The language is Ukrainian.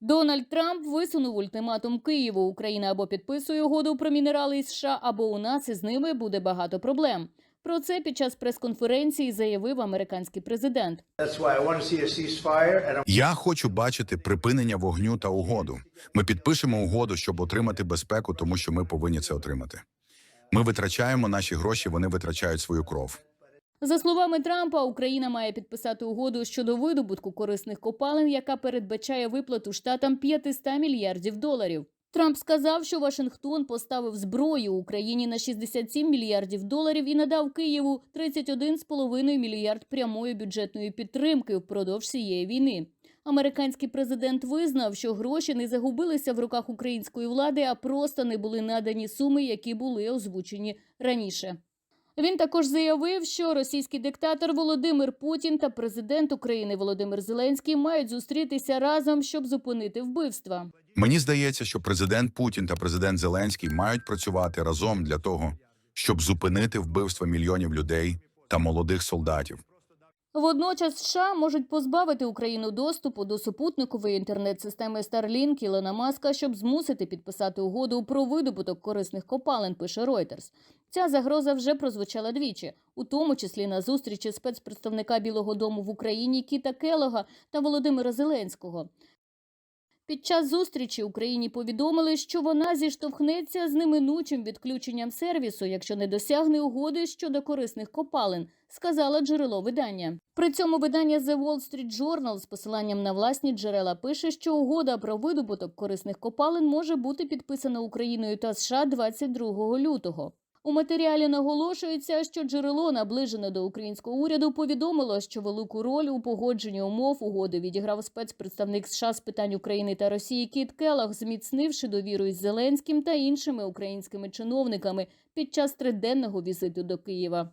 Дональд Трамп висунув ультиматум Києву. Україна або підписує угоду про мінерали із США, або у нас із ними буде багато проблем. Про це під час прес-конференції заявив американський президент. Я хочу бачити припинення вогню та угоду. Ми підпишемо угоду, щоб отримати безпеку, тому що ми повинні це отримати. Ми витрачаємо наші гроші, вони витрачають свою кров. За словами Трампа, Україна має підписати угоду щодо видобутку корисних копалин, яка передбачає виплату штатам 500 мільярдів доларів. Трамп сказав, що Вашингтон поставив зброю Україні на 67 мільярдів доларів і надав Києву 31,5 мільярд прямої бюджетної підтримки впродовж цієї війни. Американський президент визнав, що гроші не загубилися в руках української влади, а просто не були надані суми, які були озвучені раніше. Він також заявив, що російський диктатор Володимир Путін та президент України Володимир Зеленський мають зустрітися разом, щоб зупинити вбивства. Мені здається, що президент Путін та президент Зеленський мають працювати разом для того, щоб зупинити вбивство мільйонів людей та молодих солдатів. Водночас США можуть позбавити Україну доступу до супутникової інтернет-системи Starlink Ілона Маска, щоб змусити підписати угоду про видобуток корисних копалин. Пише Reuters. Ця загроза вже прозвучала двічі, у тому числі на зустрічі спецпредставника Білого Дому в Україні Кіта Келога та Володимира Зеленського. Під час зустрічі Україні повідомили, що вона зіштовхнеться з неминучим відключенням сервісу, якщо не досягне угоди щодо корисних копалин, сказала джерело видання. При цьому видання The Wall Street Journal з посиланням на власні джерела пише, що угода про видобуток корисних копалин може бути підписана Україною та США 22 лютого. У матеріалі наголошується, що джерело, наближене до українського уряду, повідомило, що велику роль у погодженні умов угоди відіграв спецпредставник США з питань України та Росії Кіт Келах, зміцнивши довіру із Зеленським та іншими українськими чиновниками під час триденного візиту до Києва.